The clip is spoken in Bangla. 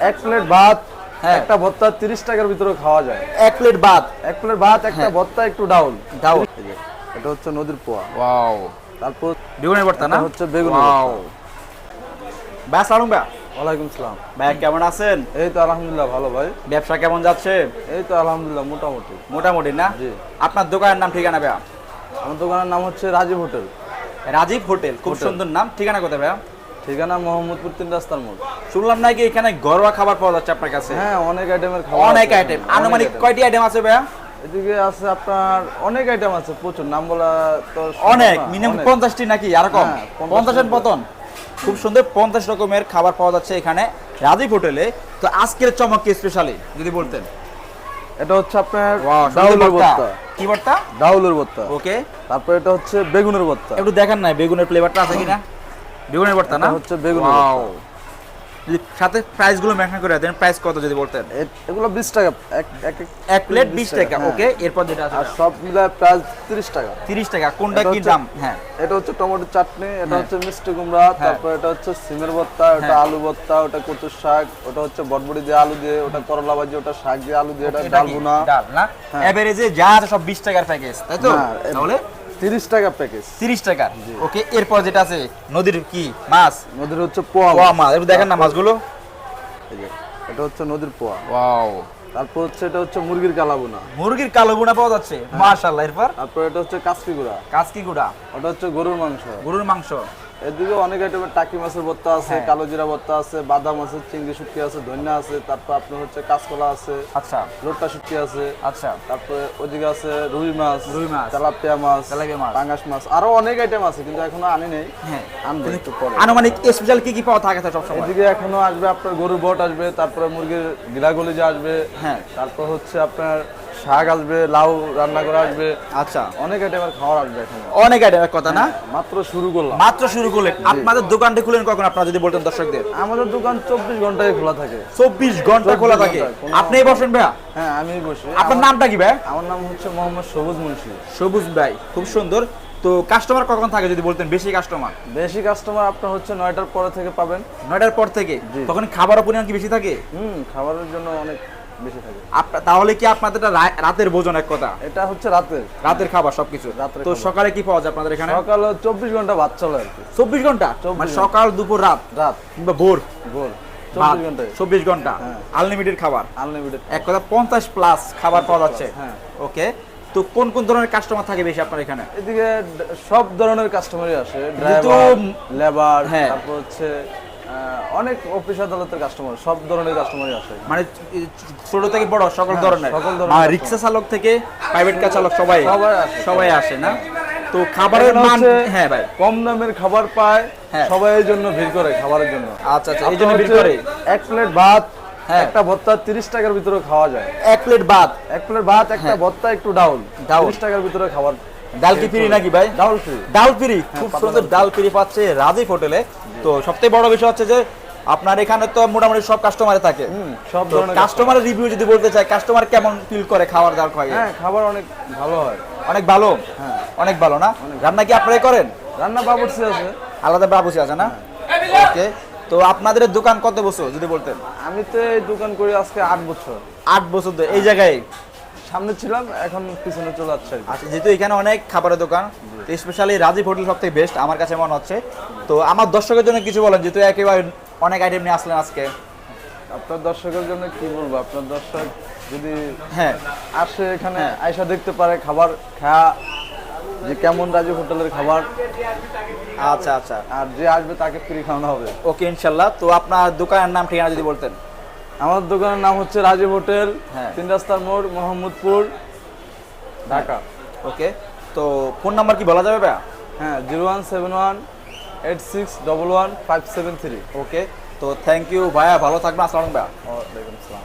এক প্লেট ভাত হ্যাঁ। একটা ভর্তা তিরিশ টাকার ভিতরে খাওয়া যায়। এক প্লেট ভাত। এক প্লেট ভাত একটা হ্যাঁ। ভর্তা একটু ডাউল। ডাউল। এটা হচ্ছে নদীর পোয়া। ওয়াও। তারপর বেগুনের ভর্তা না? হচ্ছে বেগুনের ওয়াও। ভাই আসসালামু ভাই ওয়ালাইকুম সালাম। ভাই কেমন আছেন? এই তো আলহামদুলিল্লাহ ভালো ভাই। ব্যবসা কেমন যাচ্ছে? এই তো আলহামদুলিল্লাহ মোটামুটি। মোটামুটি না? জি। আপনার দোকানের নাম ঠিকানা ভাইয়া আমার দোকানের নাম হচ্ছে রাজীব হোটেল। রাজীব হোটেল। খুব সুন্দর নাম। ঠিকানা কোথায় ভাইয়া ঠিকানা মোহাম্মদপুর তিন রাস্তার মোড়। শুনলাম নাকি এখানে ঘরোয়া খাবার পাওয়া যাচ্ছে আপনার কাছে? হ্যাঁ অনেক আইটেমের খাবার অনেক আইটেম আনুমানিক কয়টি আইটেম আছে ভাইয়া? এদিকে আছে আপনার অনেক আইটেম আছে প্রচুর। নাম বলা তো অনেক মিনিমাম। পঞ্চাশটি নাকি? আর কম? হ্যাঁ, 50 পঞ্চাশের পতন খুব সুন্দর পঞ্চাশ রকমের খাবার পাওয়া যাচ্ছে এখানে রাজীব হোটেলে। তো আজকের চমক কি স্পেশালি যদি বলতেন? এটা হচ্ছে আপনার ডাউলের ডাউলের ভর্তা কি ভর্তা ডাউলের ভর্তা ওকে। তারপর এটা হচ্ছে বেগুনের ভর্তা একটু দেখেন না বেগুনের ফ্লেভারটা আছে কিনা? বেগুনের ভর্তা না? হচ্ছে বেগুনের সাথে প্রাইসগুলো মেনশন করে দেন প্রাইস কত যদি বলতেন? এগুলো বিশ টাকা এক প্লেট বিশ টাকা। হ্যাঁ। ওকে এরপর যেটা আছে আর সব মিলায় প্রাইস তিরিশ টাকা। তিরিশ টাকা কোনটা কি দাম? হ্যাঁ। এটা হচ্ছে টমেটো চাটনি এটা হ্যাঁ। হচ্ছে মিষ্টি কুমড়া তারপর এটা হচ্ছে সিমের ভর্তা ওটা হ্যাঁ। আলু ভর্তা ওটা কচুর শাক ওটা হচ্ছে বটবড়ি দিয়ে আলু দিয়ে ওটা করলা ভাজি ওটা শাক দিয়ে আলু দিয়ে এটা ডাল? ভুনা। ডাল না? হ্যাঁ। এভারেজে যা সব বিশ টাকার প্যাকেজ তাই তো? হ্যাঁ, তাহলে? তিরিশ টাকা প্যাকেজ তিরিশ টাকা? ওকে এরপর যেটা আছে নদীর কি মাছ? নদীর হচ্ছে পোয়া পোয়া মাছ। একটু দেখেন না মাছগুলো। এটা হচ্ছে নদীর পোয়া। ওয়াও। তারপর হচ্ছে এটা হচ্ছে মুরগির কালাবুনা। মুরগির কালো গুণা পাওয়া যাচ্ছে। মাশাআল্লাহ এরপর? তারপর এটা হচ্ছে কাস্কি গুড়া। কাস্কি গুড়া। ওটা হচ্ছে গরুর মাংস। গরুর মাংস। এদিকে অনেক আইটেমের টাকি মাছের ভর্তা আছে হ্যাঁ। কালো জিরা ভর্তা আছে বাদাম আছে চিংড়ি শুটকি আছে ধনিয়া আছে তারপর আপনার হচ্ছে কাঁচকলা আছে আচ্ছা লোট্টা শুটকি আছে আচ্ছা তারপরে ওদিকে আছে রুই মাছ রুই মাছ। তেলাপিয়া মাছ তেলাপিয়া মাছ। পাঙ্গাস মাছ আরও অনেক আইটেম আছে কিন্তু এখনও আনি নেই হ্যাঁ আনব একটু পরে আনুমানিক স্পেশাল কি কি পাওয়া থাকে সব সময় এদিকে এখনও আসবে আপনার গরুর বট আসবে তারপরে মুরগির গিলাগলিজা আসবে হ্যাঁ। তারপর হচ্ছে আপনার শাক আসবে লাউ রান্না করা আসবে। আচ্ছা। অনেক আইটেমের খাবার আসবে এখানে। অনেক আইটেমের কথা না? মাত্র শুরু করলাম। মাত্র শুরু করলেন। আপনাদের দোকানটা খুলেন কখন আপনারা যদি বলতেন দর্শকদের? আমাদের দোকান চব্বিশ ঘন্টায় খোলা থাকে। চব্বিশ ঘণ্টা খোলা থাকে। আপনি বসেন ভাইয়া? হ্যাঁ। আমি বসি। আপনার নামটা কি ভাই? আমার নাম হচ্ছে মোহাম্মদ সবুজ মুন্সি। সবুজ ভাই খুব সুন্দর। তো কাস্টমার কখন থাকে যদি বলতেন? বেশি কাস্টমার বেশি কাস্টমার আপনার হচ্ছে নয়টার পরে থেকে পাবেন। নয়টার পর থেকে? তখন খাবার পরিমাণ কি বেশি থাকে? হুম খাবারের জন্য অনেক বেশি থাকে। তাহলে কি আপনাদের রাতের ভোজন এক কথা? এটা হচ্ছে রাতের। রাতের খাবার সবকিছু? তো সকালে কি পাওয়া যায় আপনাদের এখানে? সকালে চব্বিশ ঘণ্টা ভাত চলে আর কি। চব্বিশ ঘণ্টা? মানে সকাল দুপুর রাত? রাত। কিংবা ভোর? গোল চব্বিশ ঘণ্টা। হ্যাঁ। আনলিমিটেড খাবার? আনলিমিটেড এক কথা পঞ্চাশ প্লাস খাবার পাওয়া যাচ্ছে। হ্যাঁ। ওকে। তো কোন কোন ধরনের কাস্টমার থাকে বেশি আপনার এখানে? এদিকে সব ধরনের কাস্টমারই আসে। ড্রাইভার লেবার হ্যাঁ। তারপর হচ্ছে অনেক অফিস আদালতের কাস্টমার সব ধরনের কাস্টমারই আসে। মানে ছোট থেকে বড় সকল হ্যাঁ, ধরনের। সকল ধরনের রিক্সা চালক থেকে প্রাইভেট কার চালক সবাই সবাই আসে। না? তো খাবারের মান হ্যাঁ ভাই। কম দামের খাবার পায় হ্যাঁ। সবাই জন্য ভিড় করে খাবারের জন্য। আচ্ছা আচ্ছা এই জন্য ভিড় করে। এক প্লেট ভাত হ্যাঁ। একটা ভর্তা তিরিশ টাকার ভিতরে খাওয়া যায়। এক প্লেট ভাত। এক প্লেট ভাত একটা। ভর্তা একটু ডাউল। ডাউল। তিরিশ টাকার ভিতরে খাবার ডাল কি ফ্রি নাকি ভাই? ডাউল ফ্রি। ডাল ফ্রি। খুব সুন্দর ডাল ফ্রি পাচ্ছে রাজীব হোটেলে। তো সবথেকে বড় বিষয় হচ্ছে যে আপনার এখানে তো মোটামুটি সব কাস্টমারে থাকে। সব ধরনের কাস্টমারের রিভিউ যদি বলতে চাই কাস্টমার কেমন ফিল করে খাবার দাবার খাওয়া হ্যাঁ খাবার অনেক ভালো হয়। অনেক ভালো? হ্যাঁ। অনেক ভালো না? রান্না কি আপনারাই করেন? রান্না বাবুর্চি আছে। আলাদা বাবুসি আছে না? ওকে তো আপনাদের দোকান কত বছর যদি বলতেন? আমি তো এই দোকান করি আজকে আট বছর। আট বছর ধরে এই জায়গায়? সামনে ছিলাম এখন পিছনে চলে যাচ্ছে আচ্ছা যেহেতু এখানে অনেক খাবারের দোকান তো স্পেশালি রাজীব হোটেল সব থেকে বেস্ট আমার কাছে মনে হচ্ছে। তো আমার দর্শকের জন্য কিছু বলেন যেহেতু একেবারে অনেক আইটেম নিয়ে আসলেন আজকে। আপনার দর্শকের জন্য কি বলব? আপনার দর্শক যদি হ্যাঁ। আসে এখানে আয়সা দেখতে পারে খাবার খায়া যে কেমন রাজু হোটেলের খাবার। আচ্ছা আচ্ছা। আর যে আসবে তাকে ফ্রি খাওয়ানো হবে। ওকে ইনশাল্লাহ। তো আপনার দোকানের নাম ঠিকানা যদি বলতেন। আমার দোকানের নাম হচ্ছে রাজীব হোটেল হ্যাঁ। তিন রাস্তার মোড় মোহাম্মদপুর ঢাকা। ওকে তো ফোন নাম্বার কি বলা যাবে ভাইয়া? হ্যাঁ zero one seven one eight six double one five seven three. Okay তো থ্যাংক ইউ ভাইয়া ভালো থাকবেন আসসালাম ভাইয়া। ওয়ালাইকুম আসসালাম।